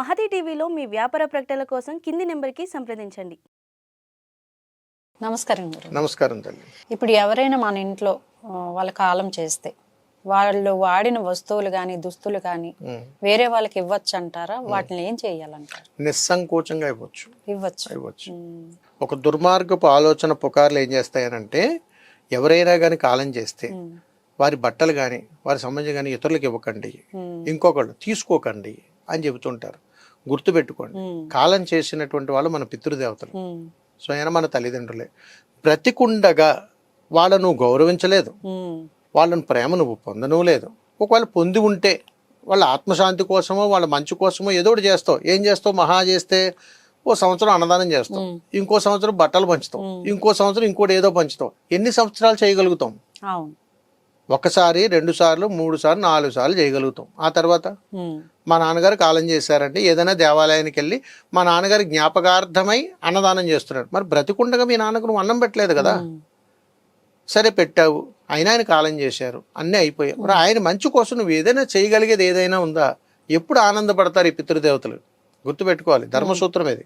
మహతి టీవీలో మీ వ్యాపార ప్రకటనల కోసం కింది నెంబర్కి సంప్రదించండి. నమస్కారం గురు. నమస్కారం తల్లి. ఇప్పుడు ఎవరైనా మన ఇంట్లో వాళ్ళ కాలం చేస్తే వాళ్ళు వాడిన వస్తువులు కానీ దుస్తులు కానీ. వేరే వాళ్ళకి ఇవ్వచ్చు అంటారా వాటిని ఏం చేయాలంటారు? నిస్సంకోచంగా ఇవ్వచ్చు. ఇవ్వచ్చు. ఇవ్వచ్చు. ఒక దుర్మార్గపు ఆలోచన పుకార్లు ఏం చేస్తాయనంటే ఎవరైనా కానీ కాలం చేస్తే వారి బట్టలు కానీ వారి సంబంధం కానీ ఇతరులకు ఇవ్వకండి. ఇంకొకళ్ళు తీసుకోకండి అని చెబుతుంటారు. గుర్తుపెట్టుకోండి. కాలం చేసినటువంటి వాళ్ళు మన పితృదేవతలు. ఉమ్, స్వయం మన తల్లిదండ్రులే. బ్రతికుండగా వాళ్ళను గౌరవించలేదు. వాళ్ళని ప్రేమ నువ్వు పొందను లేదు. ఒకవేళ పొంది ఉంటే వాళ్ళ ఆత్మశాంతి కోసమో వాళ్ళ మంచి కోసమో ఏదో ఒకటి చేస్తావు. ఏం చేస్తావు? మహా చేస్తే ఓ సంవత్సరం అన్నదానం చేస్తావు. మ్. ఇంకో సంవత్సరం బట్టలు పంచుతావు. మ్. ఇంకో సంవత్సరం ఇంకోటి ఏదో పంచుతావు. ఎన్ని సంవత్సరాలు చేయగలుగుతాం? ఒకసారి రెండు సార్లు మూడు సార్లు నాలుగు సార్లు చేయగలుగుతాం. ఆ తర్వాత మా నాన్నగారు కాలం చేశారంటే ఏదైనా దేవాలయానికి వెళ్ళి మా నాన్నగారి జ్ఞాపకార్థమై అన్నదానం చేస్తున్నాడు మరి బ్రతికుండగా మీ నాన్నకు నువ్వు అన్నం పెట్టలేదు కదా? సరే పెట్టావు. అయినా ఆయన కాలం చేశారు. అన్నీ అయిపోయాయి. మరి ఆయన మంచి కోసం నువ్వు ఏదైనా చేయగలిగేది ఏదైనా ఉందా? ఎప్పుడు ఆనందపడతారు ఈ పితృదేవతలు? గుర్తుపెట్టుకోవాలి. ధర్మసూత్రం ఇది.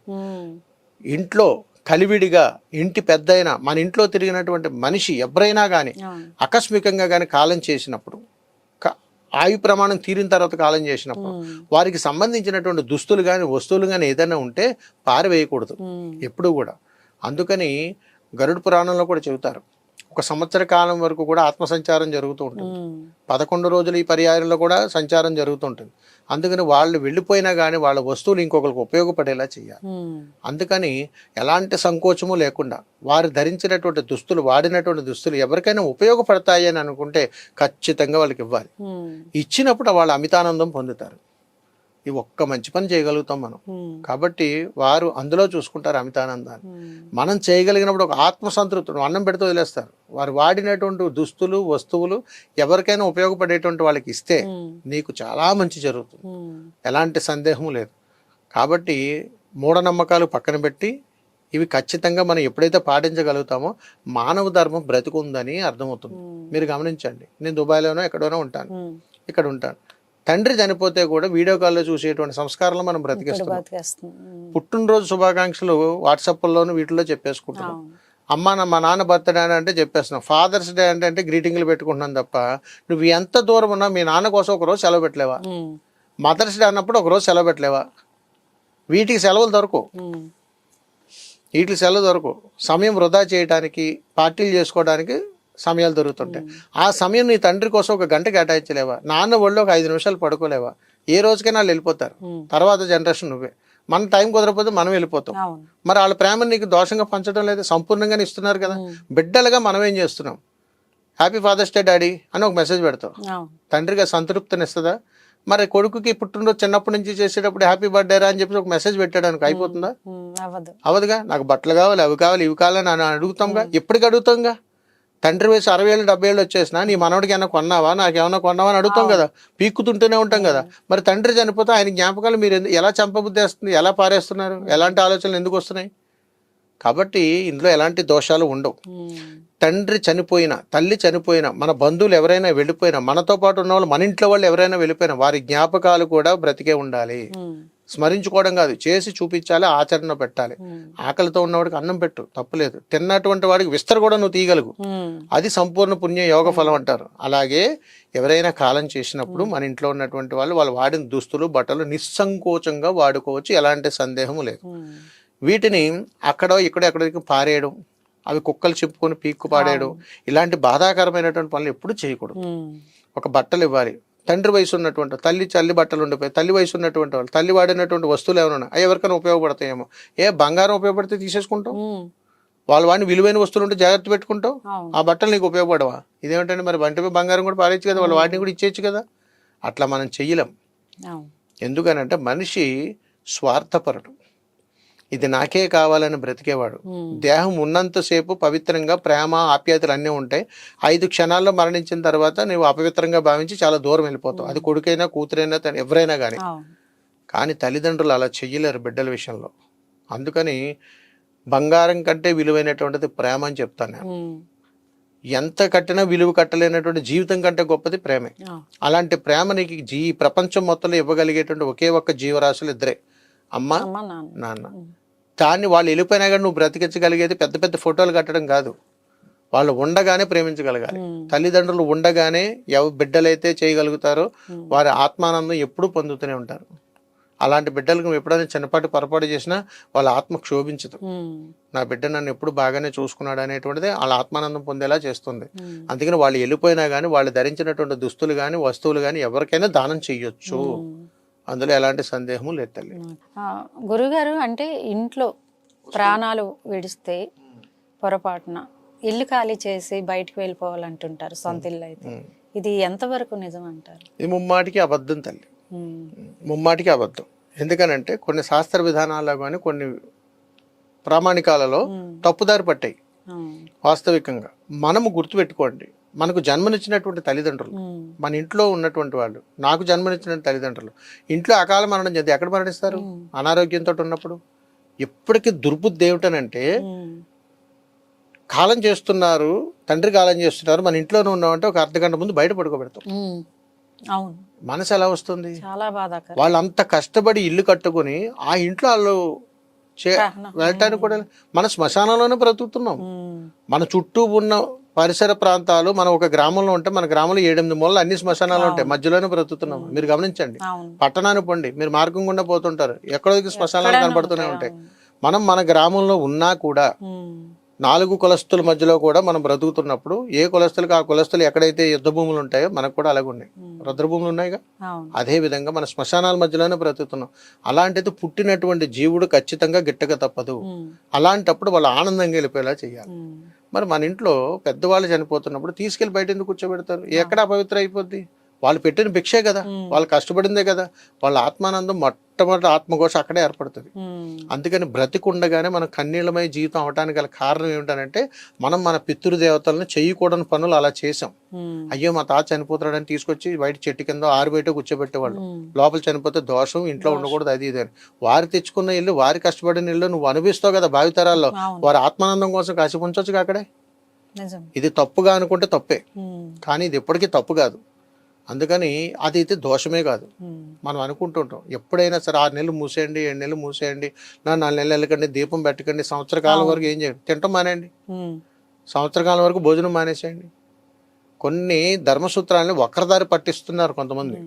ఇంట్లో కలివిడిగా ఇంటి పెద్దయినా మన ఇంట్లో తిరిగినటువంటి మనిషి ఎవరైనా కానీ ఆకస్మికంగా కానీ కాలం చేసినప్పుడు ఆయు ప్రమాణం తీరిన తర్వాత కాలం చేసినప్పుడు వారికి సంబంధించినటువంటి దుస్తులు కానీ వస్తువులు కానీ ఏదైనా ఉంటే పారవేయకూడదు. ఎప్పుడు కూడా. అందుకని గరుడు పురాణంలో కూడా చెబుతారు. ఒక సంవత్సర కాలం వరకు కూడా ఆత్మ సంచారం జరుగుతూ ఉంటుంది. పదకొండు రోజులు ఈ పర్యాయంలో కూడా సంచారం జరుగుతుంటుంది. అందుకని వాళ్ళు వెళ్ళిపోయినా కానీ వాళ్ళ వస్తువులు ఇంకొకరికి ఉపయోగపడేలా చేయాలి. అందుకని ఎలాంటి సంకోచము లేకుండా వారు ధరించినటువంటి దుస్తులు వాడినటువంటి దుస్తులు ఎవరికైనా ఉపయోగపడతాయి అని అనుకుంటే ఖచ్చితంగా వాళ్ళకి ఇవ్వాలి. ఇచ్చినప్పుడు వాళ్ళు అమితానందం పొందుతారు. ఈ ఒక్క మంచి పని చేయగలుగుతాం మనం. కాబట్టి వారు అందులో చూసుకుంటారు అమితానందాన్ని. మనం చేయగలిగినప్పుడు ఒక ఆత్మసంతృప్తి అన్నం పెడితే వదిలేస్తారు. వారు వాడినటువంటి దుస్తులు వస్తువులు ఎవరికైనా ఉపయోగపడేటువంటి వాళ్ళకి ఇస్తే నీకు చాలా మంచి జరుగుతుంది. ఎలాంటి సందేహం లేదు. కాబట్టి మూఢనమ్మకాలు పక్కన పెట్టి ఇవి ఖచ్చితంగా మనం ఎప్పుడైతే పాటించగలుగుతామో మానవ ధర్మం బ్రతికుందని అర్థమవుతుంది. మీరు గమనించండి. నేను దుబాయ్లోనో ఎక్కడోనో ఉంటాను. ఇక్కడ ఉంటాను. తండ్రి చనిపోతే కూడా వీడియో కాల్లో చూసేటువంటి సంస్కారాలు మనం బ్రతికేస్తున్నాం. ఉమ్, పుట్టినరోజు శుభాకాంక్షలు వాట్సాప్లోను వీటిలో చెప్పేసుకుంటున్నాం. అమ్మ మా నాన్న బర్త్డే అని అంటే చెప్పేస్తున్నాం. ఫాదర్స్ డే అంటే అంటే గ్రీటింగ్లు పెట్టుకుంటున్నాం తప్ప నువ్వు ఎంత దూరం ఉన్నా మీ నాన్న కోసం ఒక రోజు సెలవు పెట్టలేవా? మదర్స్ డే అన్నప్పుడు ఒక రోజు సెలవు పెట్టలేవా? వీటికి సెలవులు దొరకవు ఉమ్, వీటికి సెలవు దొరకవు సమయం వృధా చేయడానికి పార్టీలు చేసుకోవడానికి సమయాలు దొరుకుతుంటాయి. ఆ సమయం నీ తండ్రి కోసం ఒక గంట కేటాయించలేవా? నాన్న ఒళ్ళో ఒక ఐదు నిమిషాలు పడుకోలేవా? ఏ రోజుకైనా వాళ్ళు వెళ్ళిపోతారు. తర్వాత జనరేషన్ నువ్వే. మన టైం కుదరకపోతే మనం వెళ్ళిపోతాం. మరి వాళ్ళ ప్రేమను నీకు దోషంగా పంచడం లేదు. సంపూర్ణంగానే ఇస్తున్నారు కదా. బిడ్డలుగా మనం ఏం చేస్తున్నాం? హ్యాపీ ఫాదర్స్ డే డాడీ అని ఒక మెసేజ్ అవును. తండ్రిగా సంతృప్తిని ఇస్తుందా? మరి కొడుకుకి పుట్టినరోజు చిన్నప్పటి నుంచి చేసేటప్పుడు హ్యాపీ బర్త్డే రా అని చెప్పి ఒక మెసేజ్ పెట్టడానికి అయిపోతుందా? అవదుగా నాకు బట్టలు కావాలి అవి కావాలి ఇవి కావాలని అని అడుగుతాంగా? ఎప్పటికి అడుగుతాంగా? తండ్రి వయసు అరవై ఏళ్ళు డెబ్బై ఏళ్ళు వచ్చేసిన నీ మనవడికి ఏమైనా కొన్నావా? నాకు ఏమైనా కొన్నావా అని అడుగుతాం కదా. పీక్కుతుంటూనే ఉంటాం కదా. మరి తండ్రి చనిపోతే ఆయన జ్ఞాపకాలు మీరు ఎందు- ఎలా చంపబుద్ధి వేస్తుంది ఎలా పారేస్తున్నారు? ఎలాంటి ఆలోచనలు ఎందుకు వస్తున్నాయి? కాబట్టి ఇందులో ఎలాంటి దోషాలు ఉండవు. తండ్రి చనిపోయినా తల్లి చనిపోయినా మన బంధువులు ఎవరైనా వెళ్ళిపోయినా మనతో పాటు ఉన్న వాళ్ళు మన ఇంట్లో వాళ్ళు ఎవరైనా వెళ్ళిపోయినా వారి జ్ఞాపకాలు కూడా బ్రతికే ఉండాలి. స్మరించుకోవడం కాదు చేసి చూపించాలి ఆచరణ పెట్టాలి. ఆకలితో ఉన్నవాడికి అన్నం పెట్టు తప్పులేదు తిన్నటువంటి వాడికి విస్తర కూడా నువ్వు తీయగలుగు. అది సంపూర్ణ పుణ్య యోగ ఫలం అంటారు. అలాగే ఎవరైనా కాలం చేసినప్పుడు మన ఇంట్లో ఉన్నటువంటి వాళ్ళు వాళ్ళు వాడిన దుస్తులు బట్టలు నిస్సంకోచంగా వాడుకోవచ్చు ఎలాంటి సందేహం లేదు. వీటిని అక్కడో ఇక్కడో ఎక్కడికి పారేయడం అవి కుక్కలు చెప్పుకొని పీక్కు పాడేయడం ఇలాంటి బాధాకరమైనటువంటి పనులు ఎప్పుడు చేయకూడదు. ఒక బట్టలు ఇవ్వాలి తండ్రి వయసు ఉన్నటువంటి తల్లి చల్లి బట్టలు ఉండిపోయి తల్లి వయసు ఉన్నటువంటి వాళ్ళు తల్లి వాడినటువంటి వస్తువులు ఏమైనా ఉన్నాయి అవి ఎవరికైనా ఉపయోగపడతాయేమో. ఏ బంగారం ఉపయోగపడితే తీసేసుకుంటావు? ఉమ్, వాళ్ళు వాడిని విలువైన వస్తువులు ఉంటే జాగ్రత్త పెట్టుకుంటావు? అవును. ఆ బట్టలు నీకు ఉపయోగపడవా? ఇదేమిటంటే మరి బంటిపై బంగారం కూడా పారేయచ్చు కదా వాళ్ళు వాటిని కూడా ఇచ్చేయచ్చు కదా. అట్లా మనం చెయ్యలేం. ఎందుకనంటే మనిషి స్వార్థపరుడు. ఇది నాకే కావాలని బ్రతికేవాడు. దేహం ఉన్నంతసేపు పవిత్రంగా ప్రేమ ఆప్యాయతలు అన్నీ ఉంటాయి. ఐదు క్షణాల్లో మరణించిన తర్వాత నువ్వు అపవిత్రంగా భావించి చాలా దూరం వెళ్ళిపోతావు. అది కొడుకైనా కూతురైనా ఎవరైనా కానీ కానీ తల్లిదండ్రులు అలా చెయ్యలేరు బిడ్డల విషయంలో. అందుకని బంగారం కంటే విలువైనటువంటిది ప్రేమ అని చెప్తాను నేను. ఎంత కట్టినా విలువ కట్టలేనటువంటి జీవితం కంటే గొప్పది ప్రేమే. అలాంటి ప్రేమ నీకు జీ ప్రపంచం మొత్తంలో ఇవ్వగలిగేటువంటి ఒకే ఒక్క జీవరాశులు ఇద్దరే. అమ్మ నాన్న. దాన్ని వాళ్ళు వెళ్ళిపోయినా కానీ నువ్వు బ్రతికించగలిగేది పెద్ద పెద్ద ఫోటోలు కట్టడం కాదు. వాళ్ళు ఉండగానే ప్రేమించగలగాలి. తల్లిదండ్రులు ఉండగానే ఎవ బిడ్డలైతే చేయగలుగుతారో వారి ఆత్మానందం ఎప్పుడూ పొందుతూనే ఉంటారు. అలాంటి బిడ్డలకు ఎప్పుడైనా చిన్నపాటి పొరపాటు చేసినా వాళ్ళ ఆత్మ క్షోభించదు. నా బిడ్డ నన్ను ఎప్పుడు బాగానే చూసుకున్నాడు అనేటువంటిది వాళ్ళ ఆత్మానందం పొందేలా చేస్తుంది. అందుకని వాళ్ళు వెళ్ళిపోయినా కానీ వాళ్ళు ధరించినటువంటి దుస్తులు కానీ వస్తువులు కానీ ఎవరికైనా దానం చెయ్యొచ్చు. ఉమ్. అందులో ఎలాంటి సందేహము లేదు తల్లి. గురుగారు అంటే ఇంట్లో ప్రాణాలు విడిస్తే పొరపాటున ఇల్లు ఖాళీ చేసి బయటికి వెళ్ళిపోవాలంటుంటారు సొంత ఇల్లు అయితే. ఇది ఎంతవరకు నిజం అంటారు? ఇది ముమ్మాటికి అబద్ధం తల్లి. ముమ్మాటికి అబద్ధం. ఎందుకనంటే కొన్ని శాస్త్ర విధానాల్లో కానీ కొన్ని ప్రామాణికాలలో తప్పుదారి పట్టాయి. వాస్తవికంగా మనము గుర్తుపెట్టుకోండి. మనకు జన్మనిచ్చినటువంటి తల్లిదండ్రులు. మన ఇంట్లో ఉన్నటువంటి వాళ్ళు. నాకు జన్మనిచ్చిన తల్లిదండ్రులు. ఇంట్లో అకాల మరణం చెంది ఎక్కడ మరణిస్తారు. అనారోగ్యంతో ఉన్నప్పుడు. ఎప్పటికీ దుర్బుద్ధి ఏమిటనంటే కాలం చేస్తున్నారు తండ్రి కాలం చేస్తున్నారు మన ఇంట్లోనే ఉన్నామంటే ఒక అర్ధ గంట ముందు బయట పడుకోబెడతాం. అవును. మనసు ఎలా వస్తుంది? చాలా వాళ్ళు అంత కష్టపడి ఇల్లు కట్టుకొని ఆ ఇంట్లో వాళ్ళు. వెళ్ళటానికి కూడా మన శ్మశానంలోనే బ్రతుకుతున్నాం. మన చుట్టూ ఉన్న పరిసర ప్రాంతాలు మనం ఒక గ్రామంలో ఉంటే మన గ్రామంలో ఏడెనిమిది మూలలు అన్ని శ్మశానాలు ఉంటాయి. మధ్యలోనే బ్రతుకుతున్నాం. మీరు గమనించండి. పట్టణానికి పోండి. మీరు మార్గం గుండా పోతుంటారు. ఎక్కడో శ్మశానాలు కనబడుతూనే ఉంటాయి, మనం మన గ్రామంలో ఉన్నా కూడా నాలుగు కులస్తుల మధ్యలో కూడా మనం బ్రతుకుతున్నప్పుడు ఏ కులస్తులకు ఆ కులస్తులు ఎక్కడైతే యుద్ధ భూములు ఉంటాయో మనకు కూడా అలాగే ఉన్నాయి. ఉమ్, రుద్రభూములు ఉన్నాయిగా? అదే విధంగా మన శ్మశానాల మధ్యలోనే బ్రతుకుతున్నాం. అలాంటిది పుట్టినటువంటి జీవుడు ఖచ్చితంగా గిట్టక తప్పదు. అలాంటప్పుడు వాళ్ళు ఆనందంగా వెళ్ళిపోయేలా చేయాలి. మరి మన ఇంట్లో పెద్దవాళ్ళు చనిపోతున్నప్పుడు తీసుకెళ్ళి బయట ఎందుకు కూర్చోబెడతారు? ఎక్కడ అపవిత్ర అయిపోద్ది వాళ్ళు పెట్టిన భిక్షే కదా. వాళ్ళు కష్టపడిందే కదా. వాళ్ళ ఆత్మానందం మొట్టమొదటి ఆత్మఘోష అక్కడే ఏర్పడుతుంది. అందుకని బ్రతికుండగానే మనం కన్నీళ్ళమై జీవితం అవడానికి గల కారణం ఏమిటనంటే మనం మన పితృదేవతలను చేయకూడని పనులు అలా చేసాం అయ్యో మా తాత చనిపోతాడని తీసుకొచ్చి బయట చెట్టు కింద ఆరు బయట కూర్చోబెట్టేవాళ్ళు. లోపల చనిపోతే దోషం ఇంట్లో ఉండకూడదు అది ఇది అని. వారు తెచ్చుకున్న ఇల్లు వారి కష్టపడిన ఇల్లు నువ్వు అనుభవిస్తావు కదా భావితరాల్లో. వారి ఆత్మానందం కోసం కాసి ఉంచొచ్చు అక్కడే? ఇది తప్పుగా అనుకుంటే తప్పే. కానీ ఇది ఎప్పటికీ తప్పు కాదు. అందుకని అది అయితే దోషమే కాదు. మనం అనుకుంటుంటాం ఎప్పుడైనా సరే ఆరు నెలలు మూసేయండి ఏడు నెలలు మూసేయండి నా నాలుగు నెలలు వెళ్ళకండి దీపం పెట్టకండి సంవత్సర కాలం వరకు ఏం చేయండి? తింటాం మానేయండి. సంవత్సర కాలం వరకు భోజనం మానేసేయండి. కొన్ని ధర్మసూత్రాలని వక్రదారి పట్టిస్తున్నారు కొంతమంది.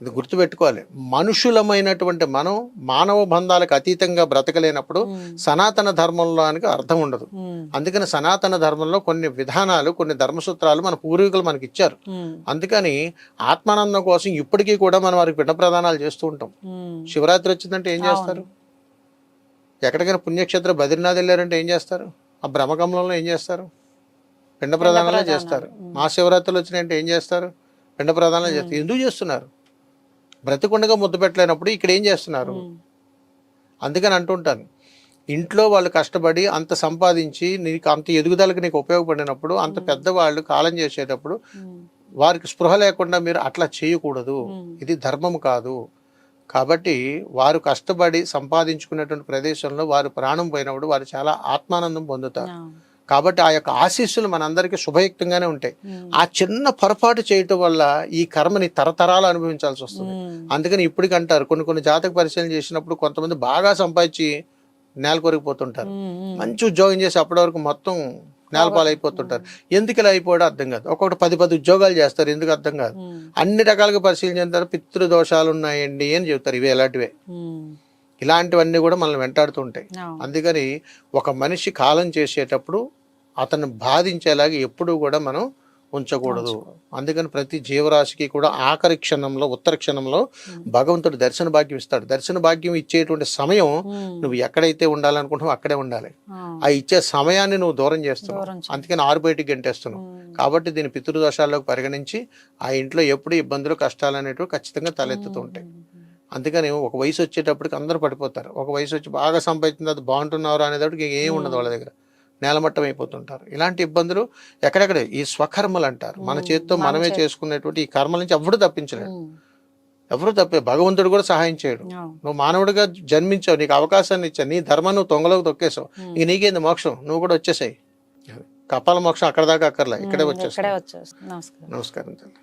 ఇది గుర్తుపెట్టుకోవాలి. మనుషులమైనటువంటి మనం మానవ బంధాలకు అతీతంగా బ్రతకలేనప్పుడు సనాతన ధర్మంలోనికి అర్థం ఉండదు. అందుకని సనాతన ధర్మంలో కొన్ని విధానాలు కొన్ని ధర్మసూత్రాలు మన పూర్వీకులు మనకి ఇచ్చారు. అందుకని ఆత్మానందం కోసం ఇప్పటికీ కూడా మనం వారికి పిండ ప్రదానాలు చేస్తూ ఉంటాం. శివరాత్రి వచ్చిందంటే ఏం చేస్తారు? ఎక్కడికైనా పుణ్యక్షేత్ర బద్రీనాథ్ వెళ్ళారంటే ఏం చేస్తారు? ఆ బ్రహ్మకమలంలో ఏం చేస్తారు? పిండ ప్రదానాలే. చేస్తారు. మా శివరాత్రులు వచ్చినాయంటే ఏం చేస్తారు? పిండ ప్రదానాలు చేస్తారు. ఎందుకు చేస్తున్నారు? బ్రతికుండగా ముద్దు పెట్టలేనప్పుడు ఇక్కడ ఏం చేస్తున్నారు? అందుకని అంటుంటాను. ఇంట్లో వాళ్ళు కష్టపడి అంత సంపాదించి నీకు అంత ఎదుగుదలకు నీకు ఉపయోగపడినప్పుడు అంత పెద్దవాళ్ళు కాలం చేసేటప్పుడు వారికి స్పృహ లేకుండా మీరు అట్లా చేయకూడదు. ఇది ధర్మం కాదు. కాబట్టి వారు కష్టపడి సంపాదించుకునేటువంటి ప్రదేశంలో వారు ప్రాణం పోయినప్పుడు వారు చాలా ఆత్మానందం పొందుతారు. కాబట్టి ఆ యొక్క ఆశీస్సులు మనందరికీ శుభయుక్తంగానే ఉంటాయి. ఆ చిన్న పొరపాటు చేయటం వల్ల ఈ కర్మని తరతరాలు అనుభవించాల్సి వస్తుంది. అందుకని ఇప్పటికి అంటారు కొన్ని కొన్ని జాతక పరిశీలన చేసినప్పుడు కొంతమంది బాగా సంపాదించి నేల కొరిగిపోతుంటారు ఉమ్, మంచి ఉద్యోగం చేసి అప్పటి వరకు మొత్తం నేలపాలు అయిపోతుంటారు ఎందుకు ఇలా అయిపోవడం అర్థం కాదు. ఒక్కొక్కటి పది పది ఉద్యోగాలు చేస్తారు ఎందుకు అర్థం కాదు. అన్ని రకాలుగా పరిశీలన చేస్తారు పితృదోషాలు ఉన్నాయండి అని చెప్తారు ఇవి ఎలాంటివే ఇలాంటివన్నీ కూడా మనల్ని వెంటాడుతుంటాయి. అందుకని ఒక మనిషి కాలం చేసేటప్పుడు అతను బాధించేలాగా ఎప్పుడూ కూడా మనం ఉంచకూడదు. అందుకని ప్రతి జీవరాశికి కూడా ఆఖరి క్షణంలో ఉత్తర క్షణంలో భగవంతుడు దర్శన భాగ్యం ఇస్తాడు. దర్శన భాగ్యం ఇచ్చేటువంటి సమయం నువ్వు ఎక్కడైతే ఉండాలనుకుంటున్నావు అక్కడే ఉండాలి. ఆ. ఇచ్చే సమయాన్ని నువ్వు దూరం చేస్తున్నావు. అందుకని ఆరు బయటికి గంటేస్తున్నావు. కాబట్టి దీని పితృదోషాల్లోకి పరిగణించి ఆ ఇంట్లో ఎప్పుడు ఇబ్బందులు కష్టాలు అనేటివి ఖచ్చితంగా తలెత్తుతూ ఉంటాయి. అందుకని ఒక వయసు వచ్చేటప్పటికి అందరూ పడిపోతారు. ఒక వయసు వచ్చి బాగా సంపాదించింది అది బాగుంటున్నారు అనేటప్పటికి ఏం ఉండదు వాళ్ళ దగ్గర. నేలమట్టం అయిపోతుంటారు. ఇలాంటి ఇబ్బందులు ఎక్కడెక్కడ ఈ స్వకర్మలు అంటారు. మన చేతితో మనమే చేసుకునేటువంటి ఈ కర్మల నుంచి ఎవడు తప్పించలేడు. ఎవరు తప్పే భగవంతుడు కూడా సహాయం చేయడు. నువ్వు మానవుడిగా జన్మించావు నీకు అవకాశాన్ని ఇచ్చా నీ ధర్మం నువ్వు తొంగలోకి తొక్కేసావు. ఇక నీకేంది మోక్షం? నువ్వు కూడా వచ్చేసాయి. కపాల మోక్షం అక్కడ దాకా అక్కర్లే ఇక్కడే నమస్కారం. నమస్కారం తల్లి.